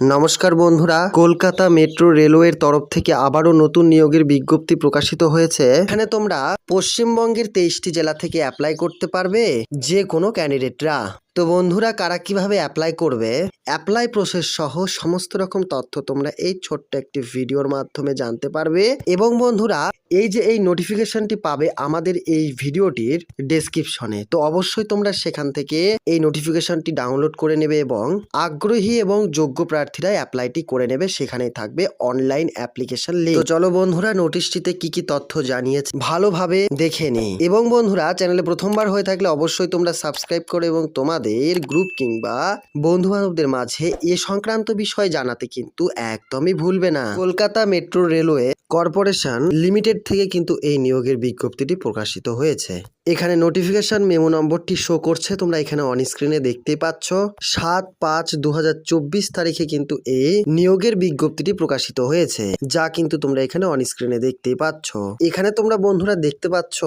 নমস্কার বন্ধুরা, কলকাতা মেট্রো রেলওয়ের তরফ থেকে আবারও নতুন নিয়োগের বিজ্ঞপ্তি প্রকাশিত হয়েছে। এখানে তোমরা পশ্চিমবঙ্গের তেইশটি জেলা থেকে অ্যাপ্লাই করতে পারবে যে কোনো ক্যান্ডিডেটরা তো বন্ধুরা, কারা কীভাবে অ্যাপ্লাই করবে? অ্যাপ্লাই প্রসেস সহ সমস্ত রকম তথ্য তোমরা এই ছোট্ট একটি ভিডিওর মাধ্যমে জানতে পারবে। এবং বন্ধুরা, এই যে এই নোটিফিকেশনটি পাবে আমাদের এই ভিডিওটির ডেসক্রিপশনে তো অবশ্যই তোমরা সেখান থেকে এই নোটিফিকেশনটি ডাউনলোড করে নেবে এবং আগ্রহী এবং যোগ্য প্রার্থীরা অ্যাপ্লাইটি করে নেবে। সেখানেই থাকবে অনলাইন অ্যাপ্লিকেশন লিঙ্ক তো চলো বন্ধুরা নোটিশটিতে কি কি তথ্য জানিয়েছে, ভালোভাবে দেখে নেই। এবং বন্ধুরা চ্যানেলে প্রথমবার হয়ে থাকলে অবশ্যই তোমরা সাবস্ক্রাইব করে এবং তোমাদের গ্রুপ কিংবা বন্ধু বান্ধবদের মাঝে এ সংক্রান্ত বিষয় জানাতে কিন্তু একদমই ভুলবে না। Kolkata metro railway corporation limited থেকে কিন্তু এই নিয়োগের বিজ্ঞপ্তিটি প্রকাশিত হয়েছে। এখানে নোটিফিকেশন মেমো নম্বরটি শো করছে, তোমরা এখানে অন স্ক্রিনে দেখতে পাচ্ছ। সাত পাঁচ দু তারিখে কিন্তু এই নিয়োগের বিজ্ঞপ্তিটি প্রকাশিত হয়েছে, যা কিন্তু তোমরা এখানে অন স্ক্রিনে দেখতে পাচ্ছ। এখানে তোমরা বন্ধুরা দেখতে পাচ্ছ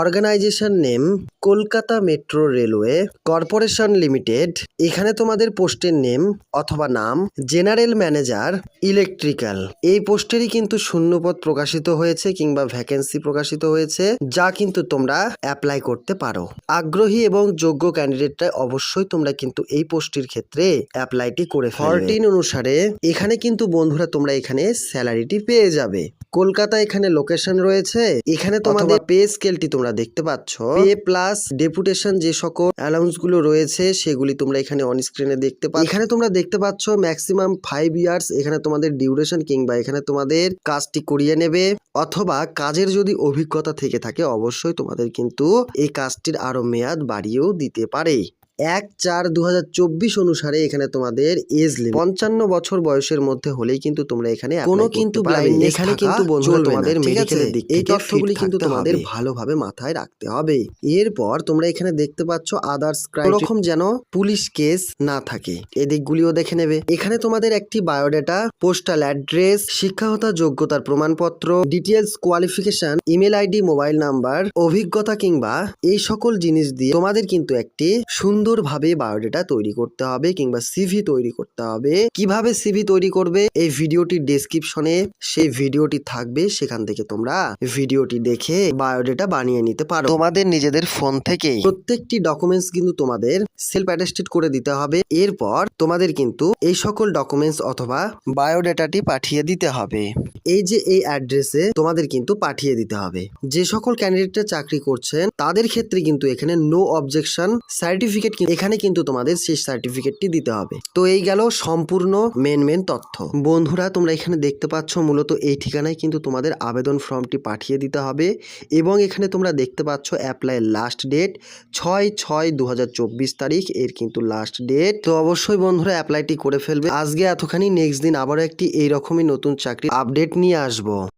organisation name Kolkata metro railway corporation limited এখানে তোমাদের পোস্টের নেম অথবা নাম জেনারেল ম্যানেজার ইলেকট্রিক্যাল এই পোস্টেরই কিন্তু শূন্যপদ প্রকাশিত হয়েছে কিংবা ভ্যাকেন্সি প্রকাশিত হয়েছে যা কিন্তু তোমরা অ্যাপ্লাই করতে পারো। আগ্রহী এবং যোগ্য ক্যান্ডিডেটরা অবশ্যই তোমরা কিন্তু এই পোস্টের ক্ষেত্রে অ্যাপ্লাইটি করে ফরটিন অনুসারে এখানে কিন্তু বন্ধুরা তোমরা এখানে স্যালারিটি পেয়ে যাবে। কলকাতা এখানে লোকেশন রয়েছে। এখানে তোমাদের পে স্কেলটি তোমরা দেখতে পাচ্ছ। পে প্লাস ডেপুটেশন যে সকল অ্যালাউন্সগুলো রয়েছে সেগুলি তোমরা এখানে অন স্ক্রিনে দেখতে পাচ্ছ। এখানে তোমরা দেখতে পাচ্ছ ম্যাক্সিমাম ফাইভ ইয়ার্স এখানে তোমাদের ডিউরেশন কিংবা এখানে তোমাদের কাজটি করিয়ে নেবে অথবা কাজের যদি অভিজ্ঞতা থেকে থাকে, অবশ্যই তোমাদের কিন্তু এই কাজটির আরও মেয়াদ বাড়িয়েও দিতে পারে। এক চার দু অনুসারে এখানে তোমাদের এজ লিমিট পঞ্চান্ন বছর বয়সের মধ্যে হলেই কিন্তু তোমরা এখানে কোনো কিন্তু এখানে কিন্তু বন্ধুরা তোমাদের মেডিকেলের দিক এই তথ্যগুলি কিন্তু তোমাদের ভালোভাবে মাথায় রাখতে হবে। এরপর তোমরা এখানে দেখতে পাচ্ছ আদার্স ক্রাইম রকম যেন পুলিশ কেস না থাকে। এই দিকগুলিও দেখে নেবে। এখানে তোমাদের একটি বায়োডাটা পোস্টাল অ্যাড্রেস শিক্ষাগত যোগ্যতার প্রমাণপত্র details qualification email ID mobile number অভিজ্ঞতা কিংবা এই সকল জিনিস দিয়ে তোমাদের কিন্তু একটি সুন্দরভাবে বায়োডেটা তৈরি করতে হবে কিংবা সিভি তৈরি করতে হবে। কীভাবে সিভি তৈরি করবে? এই ভিডিওটির ডেসক্রিপশনে সেই ভিডিওটি থাকবে, সেখান থেকে তোমরা ভিডিওটি দেখে বায়োডেটা বানিয়ে নিতে পারো। তোমাদের নিজেদের ফোন থেকে প্রত্যেকটি ডকুমেন্টস কিন্তু তোমাদের সেলফ অ্যাটেস্টেড করে দিতে হবে। এরপর তোমাদের কিন্তু এই সকল ডকুমেন্টস অথবা বায়োডাটাটি পাঠিয়ে দিতে হবে। এই যে এই অ্যাড্রেসে তোমাদের কিন্তু পাঠিয়ে দিতে হবে। যে সকল ক্যান্ডিডেটরা চাকরি করছেন, তাদের ক্ষেত্রে কিন্তু এখানে নো অবজেকশন সার্টিফিকেট এখানে কিন্তু তোমাদের সেই সার্টিফিকেটটি দিতে হবে। তো এই গেল সম্পূর্ণ মেন মেন তথ্য। বন্ধুরা, তোমরা এখানে দেখতে পাচ্ছ মূলত এই ঠিকানায় কিন্তু তোমাদের আবেদন ফর্মটি পাঠিয়ে দিতে হবে এবং এখানে তোমরা দেখতে পাচ্ছ অ্যাপ্লাই লাস্ট ডেট ছয় ছয় দু তারিখ, এর কিন্তু লাস্ট ডেট তো অবশ্যই বন্ধুরা অ্যাপ্লাইটি করে ফেলবে। আজকে এতখানি নেক্সট দিন আবারও একটি এইরকমই নতুন চাকরি আপডেট নিয়ে আসব।